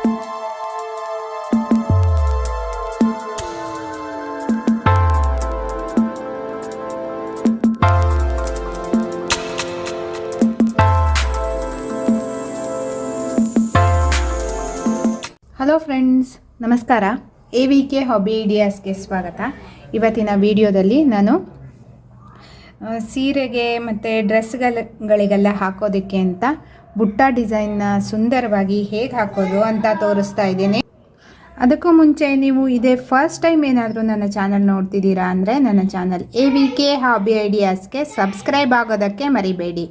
Hello friends ನಮಸ್ಕಾರ. A V K hobby ಐಡಿಯಾಸ್ಗೆ ಸ್ವಾಗತ. ಇವತ್ತಿನ ವಿಡಿಯೋದಲ್ಲಿ ನಾನು ಸೀರೆಗೆ ಮತ್ತು ಡ್ರೆಸ್ಗಳಿಗೆಲ್ಲ ಹಾಕೋದಕ್ಕೆ ಅಂತ ಬುಟ್ಟ ಡಿಸೈನ್ನ ಸುಂದರವಾಗಿ ಹೇಗೆ ಹಾಕೋದು ಅಂತ ತೋರಿಸ್ತಾ ಇದ್ದೀನಿ. ಅದಕ್ಕೂ ಮುಂಚೆ ನೀವು ಇದೇ ಫಸ್ಟ್ ಟೈಮ್ ಏನಾದರೂ ನನ್ನ ಚಾನಲ್ ನೋಡ್ತಿದ್ದೀರಾ ಅಂದರೆ ನನ್ನ channel A V K hobby ಐಡಿಯಾಸ್ಗೆ subscribe ಆಗೋದಕ್ಕೆ ಮರಿಬೇಡಿ.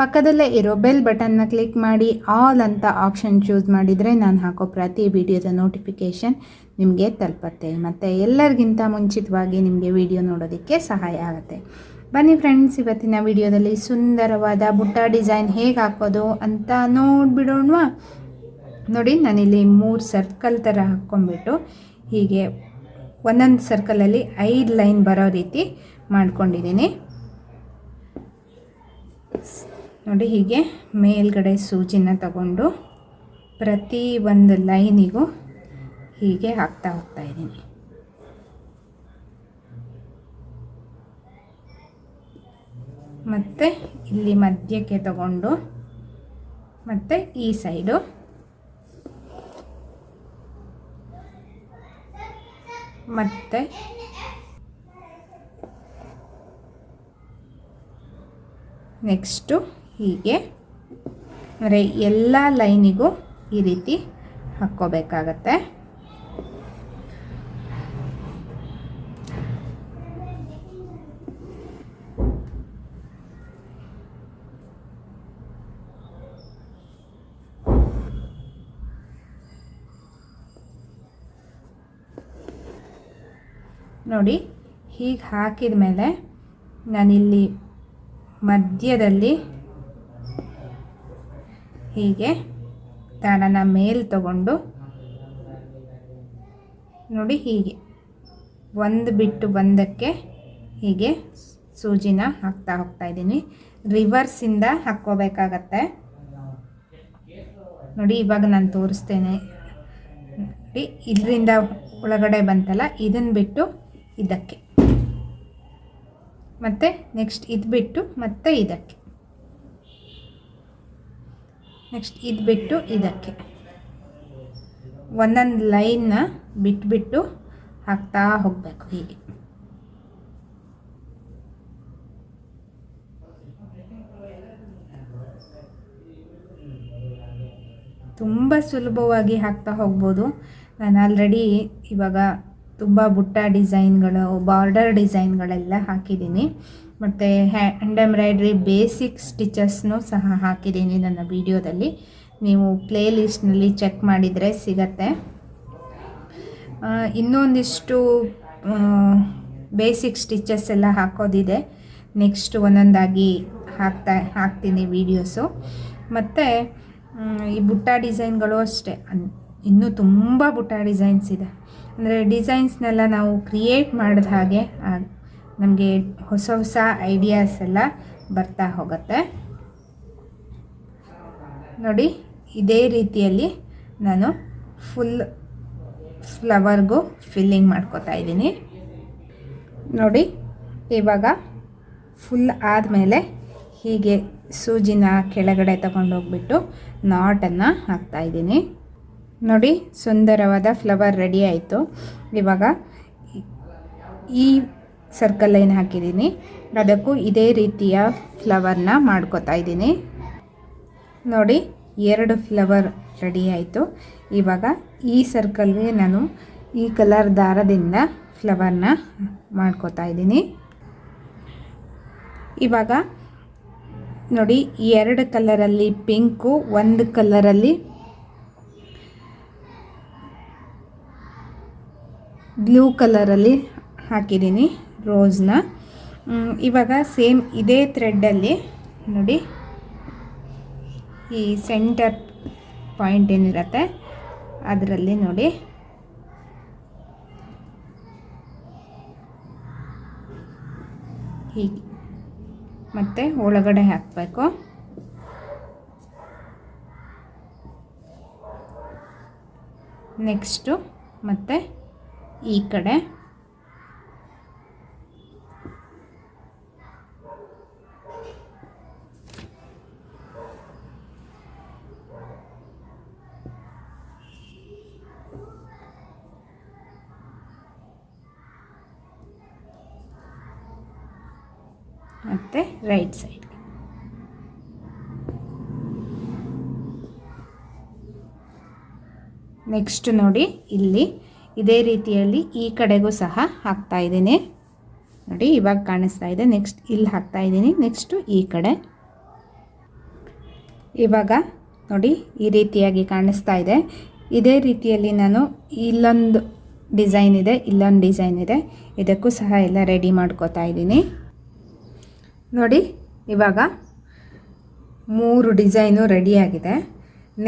ಪಕ್ಕದಲ್ಲೇ ಇರೋ ಬೆಲ್ ಬಟನ್ನ ಕ್ಲಿಕ್ ಮಾಡಿ ಆಲ್ ಅಂತ ಆಪ್ಷನ್ ಚೂಸ್ ಮಾಡಿದರೆ ನಾನು ಹಾಕೋ ಪ್ರತಿ ವಿಡಿಯೋದ ನೋಟಿಫಿಕೇಷನ್ ನಿಮಗೆ ತಲುಪತ್ತೆ. ಮತ್ತು ಎಲ್ಲರಿಗಿಂತ ಮುಂಚಿತವಾಗಿ ನಿಮಗೆ ವಿಡಿಯೋ ನೋಡೋದಕ್ಕೆ ಸಹಾಯ ಆಗುತ್ತೆ. ಬನ್ನಿ ಫ್ರೆಂಡ್ಸ್ ಇವತ್ತಿನ ವಿಡಿಯೋದಲ್ಲಿ ಸುಂದರವಾದ ಬುಟ್ಟ ಡಿಸೈನ್ ಹೇಗೆ ಹಾಕೋದು ಅಂತ ನೋಡಿಬಿಡೋಣ ನೋಡಿ, ನಾನಿಲ್ಲಿ ಮೂರು ಸರ್ಕಲ್ ಥರ ಹಾಕ್ಕೊಂಬಿಟ್ಟು ಹೀಗೆ ಒಂದೊಂದು ಸರ್ಕಲಲ್ಲಿ ಐದು ಲೈನ್ ಬರೋ ರೀತಿ ಮಾಡ್ಕೊಂಡಿದ್ದೀನಿ. ನೋಡಿ, ಹೀಗೆ ಮೇಲ್ಗಡೆ ಸೂಜಿನ ತಗೊಂಡು ಪ್ರತಿ ಒಂದು ಲೈನಿಗೂ ಹೀಗೆ ಹಾಕ್ತಾ ಹೋಗ್ತಾ ಇದ್ದೀನಿ. ಮತ್ತು ಇಲ್ಲಿ ಮಧ್ಯಕ್ಕೆ ತಗೊಂಡು ಮತ್ತು ಈ ಸೈಡು ಮತ್ತು ನೆಕ್ಸ್ಟು ಹೀಗೆ. ಅಂದರೆ ಎಲ್ಲ ಲೈನಿಗೂ ಈ ರೀತಿ ಹಾಕ್ಕೋಬೇಕಾಗತ್ತೆ. ನೋಡಿ, ಹೀಗೆ ಹಾಕಿದ ಮೇಲೆ ನಾನಿಲ್ಲಿ ಮಧ್ಯದಲ್ಲಿ ಹೀಗೆ ದಾರನ ಮೇಲೆ ತಗೊಂಡು ನೋಡಿ ಹೀಗೆ, ಒಂದು ಬಿಟ್ಟು ಬಂದಕ್ಕೆ ಹೀಗೆ ಸೂಜಿನ ಹಾಕ್ತಾ ಹೋಗ್ತಾ ಇದ್ದೀನಿ. ರಿವರ್ಸಿಂದ ಹಾಕ್ಕೋಬೇಕಾಗತ್ತೆ. ನೋಡಿ, ಇವಾಗ ನಾನು ತೋರಿಸ್ತೇನೆ. ನೋಡಿ, ಇದರಿಂದ ಒಳಗಡೆ ಬಂತಲ್ಲ ಇದನ್ನು ಬಿಟ್ಟು ಇದಕ್ಕೆ. ಮತ್ತು ನೆಕ್ಸ್ಟ್ ಇದು ಬಿಟ್ಟು ಮತ್ತೆ ಇದಕ್ಕೆ. ನೆಕ್ಸ್ಟ್ ಇದು ಬಿಟ್ಟು ಇದಕ್ಕೆ. ಒಂದೊಂದು ಲೈನ್ನ ಬಿಟ್ಬಿಟ್ಟು ಹಾಕ್ತಾ ಹೋಗಬೇಕು ಹೀಗೆ. ತುಂಬ ಸುಲಭವಾಗಿ ಹಾಕ್ತಾ ಹೋಗ್ಬೋದು. ನಾನು ಆಲ್ರೆಡಿ ಇವಾಗ ತುಂಬ ಬುಟ್ಟ ಡಿಸೈನ್ಗಳು, ಬಾರ್ಡರ್ ಡಿಸೈನ್ಗಳೆಲ್ಲ ಹಾಕಿದ್ದೀನಿ. ಮತ್ತು ಹ್ಯಾಂಡ್ ಎಂಬ್ರಾಯ್ಡ್ರಿ ಬೇಸಿಕ್ ಸ್ಟಿಚಸ್ನು ಸಹ ಹಾಕಿದ್ದೀನಿ ನನ್ನ ವಿಡಿಯೋದಲ್ಲಿ. ನೀವು ಪ್ಲೇ ಲಿಸ್ಟ್ನಲ್ಲಿ ಚೆಕ್ ಮಾಡಿದರೆ ಸಿಗತ್ತೆ. ಇನ್ನೊಂದಿಷ್ಟು ಬೇಸಿಕ್ ಸ್ಟಿಚಸ್ ಎಲ್ಲ ಹಾಕೋದಿದೆ. ನೆಕ್ಸ್ಟ್ ಒಂದೊಂದಾಗಿ ಹಾಕ್ತಾ, ಹಾಕ್ತೀನಿ ವೀಡಿಯೋಸು. ಮತ್ತು ಈ ಬುಟ್ಟ ಡಿಸೈನ್ಗಳು ಅಷ್ಟೇ. ಇನ್ನೂ ತುಂಬ ಬುಟ್ಟ ಡಿಸೈನ್ಸ್ ಇದೆ. ಅಂದರೆ ಡಿಸೈನ್ಸ್ನೆಲ್ಲ ನಾವು ಕ್ರಿಯೇಟ್ ಮಾಡಿದ ಹಾಗೆ ನಮಗೆ ಹೊಸ ಹೊಸ ಐಡಿಯಾಸ್ ಎಲ್ಲ ಬರ್ತಾ ಹೋಗುತ್ತೆ. ನೋಡಿ, ಇದೇ ರೀತಿಯಲ್ಲಿ ನಾನು ಫುಲ್ ಫ್ಲವರ್ಗೂ ಫಿಲ್ಲಿಂಗ್ ಮಾಡ್ಕೋತಾ ಇದ್ದೀನಿ. ನೋಡಿ, ಇವಾಗ ಫುಲ್ ಆದಮೇಲೆ ಹೀಗೆ ಸೂಜಿನ ಕೆಳಗಡೆ ತಗೊಂಡೋಗ್ಬಿಟ್ಟು ನಾಟನ್ನು ಹಾಕ್ತಾ ಇದ್ದೀನಿ. ನೋಡಿ, ಸುಂದರವಾದ ಫ್ಲವರ್ ರೆಡಿ ಆಯಿತು. ಇವಾಗ ಈ- ಸರ್ಕಲ್ ಲೈನ್ ಹಾಕಿದ್ದೀನಿ. ಅದಕ್ಕೂ ಇದೇ ರೀತಿಯ ಫ್ಲವರ್ನ ಮಾಡ್ಕೋತಾ ಇದ್ದೀನಿ. ನೋಡಿ, ಎರಡು ಫ್ಲವರ್ ರೆಡಿ ಆಯಿತು. ಇವಾಗ ಈ ಸರ್ಕಲ್ಗೆ ನಾನು ಈ ಕಲರ್ ದಾರದಿಂದ ಫ್ಲವರ್ನ ಮಾಡ್ಕೋತಾ ಇದ್ದೀನಿ. ಇವಾಗ ನೋಡಿ ಎರಡು ಕಲರಲ್ಲಿ ಪಿಂಕು ಒಂದು ಕಲರಲ್ಲಿ ಬ್ಲೂ ಕಲರಲ್ಲಿ ಹಾಕಿದ್ದೀನಿ ರೋಸ್ನ. ಇವಾಗ ಸೇಮ್ ಇದೇ ಥ್ರೆಡ್ಡಲ್ಲಿ ನೋಡಿ, ಈ ಸೆಂಟರ್ ಪಾಯಿಂಟ್ ಏನಿರುತ್ತೆ ಅದರಲ್ಲಿ ನೋಡಿ. ಹೀಗೆ. ಮತ್ತು ಒಳಗಡೆ ಹಾಕಬೇಕು. ನೆಕ್ಸ್ಟು ಮತ್ತು ಈ ಕಡೆ. ಮತ್ತು ರೈಟ್ ಸೈಡ್ ನೆಕ್ಸ್ಟ್ ನೋಡಿ ಇಲ್ಲಿ ಇದೇ ರೀತಿಯಲ್ಲಿ ಈ ಕಡೆಗೂ ಸಹ ಹಾಕ್ತಾ ಇದ್ದೀನಿ. ನೋಡಿ, ಇವಾಗ ಕಾಣಿಸ್ತಾ ಇದೆ. ನೆಕ್ಸ್ಟ್ ಇಲ್ಲಿ ಹಾಕ್ತಾ ಇದ್ದೀನಿ. ನೆಕ್ಸ್ಟು ಈ ಕಡೆ. ಇವಾಗ ನೋಡಿ, ಈ ರೀತಿಯಾಗಿ ಕಾಣಿಸ್ತಾ ಇದೆ. ಇದೇ ರೀತಿಯಲ್ಲಿ ನಾನು ಇಲ್ಲೊಂದು ಡಿಸೈನ್ ಇದೆ, ಇಲ್ಲೊಂದು ಡಿಸೈನ್ ಇದೆ. ಇದಕ್ಕೂ ಸಹ ಎಲ್ಲ ರೆಡಿ ಮಾಡ್ಕೋತಾ ಇದ್ದೀನಿ. ನೋಡಿ, ಇವಾಗ ಮೂರು ಡಿಸೈನು ರೆಡಿಯಾಗಿದೆ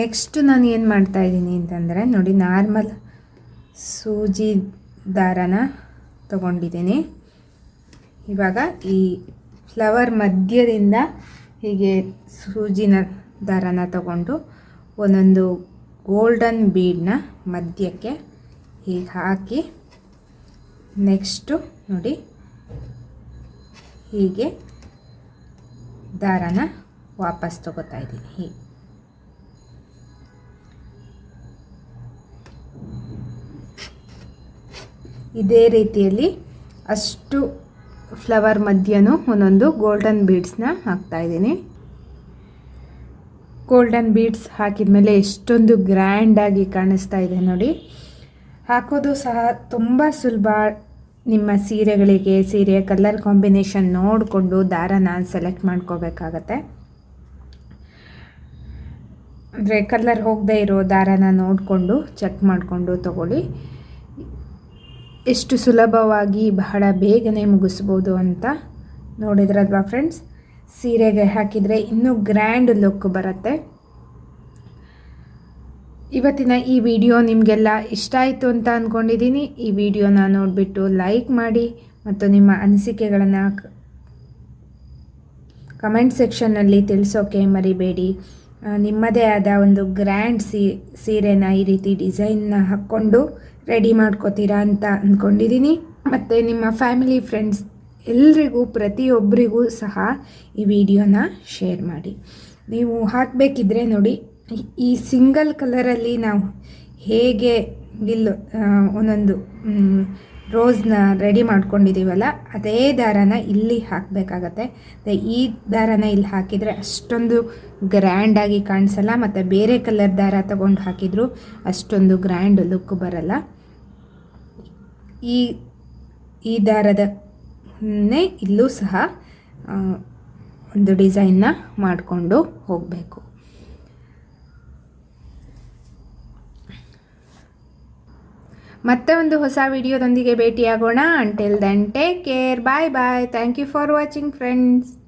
ನೆಕ್ಸ್ಟ್ ನಾನು ಏನು ಮಾಡ್ತಾ ಇದ್ದೀನಿ ಅಂತಂದರೆ, ನೋಡಿ, ನಾರ್ಮಲ್ ಸೂಜಿ ದಾರನ ತಗೊಂಡಿದ್ದೀನಿ. ಇವಾಗ ಈ ಫ್ಲವರ್ ಮಧ್ಯದಿಂದ ಹೀಗೆ ಸೂಜಿನ ದಾರನ ತಗೊಂಡು ಒಂದೊಂದು ಗೋಲ್ಡನ್ ಬೀಡನ್ನ ಮಧ್ಯಕ್ಕೆ ಹೀಗೆ ಹಾಕಿ ನೆಕ್ಸ್ಟು ನೋಡಿ ಹೀಗೆ ದಾರನ ವಾಪಸ್ ತಗೋತಾ ಇದ್ದೀನಿ. ಹೀಗೆ. ಇದೇ ರೀತಿಯಲ್ಲಿ ಅಷ್ಟು ಫ್ಲವರ್ ಮಧ್ಯನೂ ಒಂದೊಂದು ಗೋಲ್ಡನ್ ಬೀಡ್ಸ್ನ ಹಾಕ್ತಾಯಿದ್ದೀನಿ ಗೋಲ್ಡನ್ ಬೀಡ್ಸ್ ಹಾಕಿದ ಮೇಲೆ ಎಷ್ಟೊಂದು ಗ್ರ್ಯಾಂಡಾಗಿ ಕಾಣಿಸ್ತಾ ಇದೆ ನೋಡಿ. ಹಾಕೋದು ಸಹ ತುಂಬ ಸುಲಭ. ನಿಮ್ಮ ಸೀರೆಗಳಿಗೆ, ಸೀರೆಯ ಕಲರ್ ಕಾಂಬಿನೇಷನ್ ನೋಡಿಕೊಂಡು ದಾರನ ಸೆಲೆಕ್ಟ್ ಮಾಡ್ಕೋಬೇಕಾಗತ್ತೆ. ಅಂದರೆ ಕಲರ್ ಹೋಗದೇ ಇರೋ ದಾರನ ನೋಡಿಕೊಂಡು ಚೆಕ್ ಮಾಡಿಕೊಂಡು ತಗೊಳ್ಳಿ. ಎಷ್ಟು ಸುಲಭವಾಗಿ ಬಹಳ ಬೇಗನೆ ಮುಗಿಸ್ಬೋದು ಅಂತ ನೋಡಿದ್ರಲ್ವಾ ಫ್ರೆಂಡ್ಸ್ ಸೀರೆಗೆ ಹಾಕಿದರೆ ಇನ್ನೂ ಗ್ರ್ಯಾಂಡ್ ಲುಕ್ ಬರುತ್ತೆ. ಇವತ್ತಿನ ಈ ವಿಡಿಯೋ ನಿಮಗೆಲ್ಲ ಇಷ್ಟ ಆಯಿತು ಅಂತ ಅಂದ್ಕೊಂಡಿದ್ದೀನಿ ಈ ವಿಡಿಯೋನ ನೋಡಿಬಿಟ್ಟು ಲೈಕ್ ಮಾಡಿ ಮತ್ತು ನಿಮ್ಮ ಅನಿಸಿಕೆಗಳನ್ನು ಕಮೆಂಟ್ ಸೆಕ್ಷನ್ನಲ್ಲಿ ತಿಳಿಸೋಕೆ ಮರಿಬೇಡಿ. ನಿಮ್ಮದೇ ಆದ ಒಂದು ಗ್ರ್ಯಾಂಡ್ ಸೀರೆನ ಈ ರೀತಿ ಡಿಸೈನ್ನ ಹಾಕ್ಕೊಂಡು ರೆಡಿ ಮಾಡ್ಕೋತೀರಾ ಅಂತ ಅಂದ್ಕೊಂಡಿದ್ದೀನಿ ಮತ್ತು ನಿಮ್ಮ ಫ್ಯಾಮಿಲಿ, ಫ್ರೆಂಡ್ಸ್ ಎಲ್ರಿಗೂ ಪ್ರತಿಯೊಬ್ಬರಿಗೂ ಸಹ ಈ ವಿಡಿಯೋನ ಶೇರ್ ಮಾಡಿ. ನೀವು ಹಾಕಬೇಕಿದ್ರೆ ನೋಡಿ, ಈ ಸಿಂಗಲ್ ಕಲರಲ್ಲಿ ನಾವು ಹೇಗೆ ಗಿಲ್ ಒಂದೊಂದು ರೋಸ್ನ ರೆಡಿ ಮಾಡ್ಕೊಂಡಿದ್ದೀವಲ್ಲ ಅದೇ ದಾರನ ಇಲ್ಲಿ ಹಾಕಬೇಕಾಗತ್ತೆ. ಈ ದಾರನ ಇಲ್ಲಿ ಹಾಕಿದರೆ ಅಷ್ಟೊಂದು ಗ್ರ್ಯಾಂಡಾಗಿ ಕಾಣಿಸಲ್ಲ, ಮತ್ತು ಬೇರೆ ಕಲರ್ ದಾರ ತಗೊಂಡು ಹಾಕಿದರೂ ಅಷ್ಟೊಂದು ಗ್ರ್ಯಾಂಡ್ ಲುಕ್ ಬರಲ್ಲ. ಈ ಈ ದಾರದನ್ನೇ ಇಲ್ಲೂ ಸಹ ಒಂದು ಡಿಸೈನ್ನ ಮಾಡಿಕೊಂಡು ಹೋಗಬೇಕು. ಮತ್ತೆ ಒಂದು ಹೊಸ ವಿಡಿಯೋದೊಂದಿಗೆ ಭೇಟಿಯಾಗೋಣ. Until then take care bye bye thank you for watching friends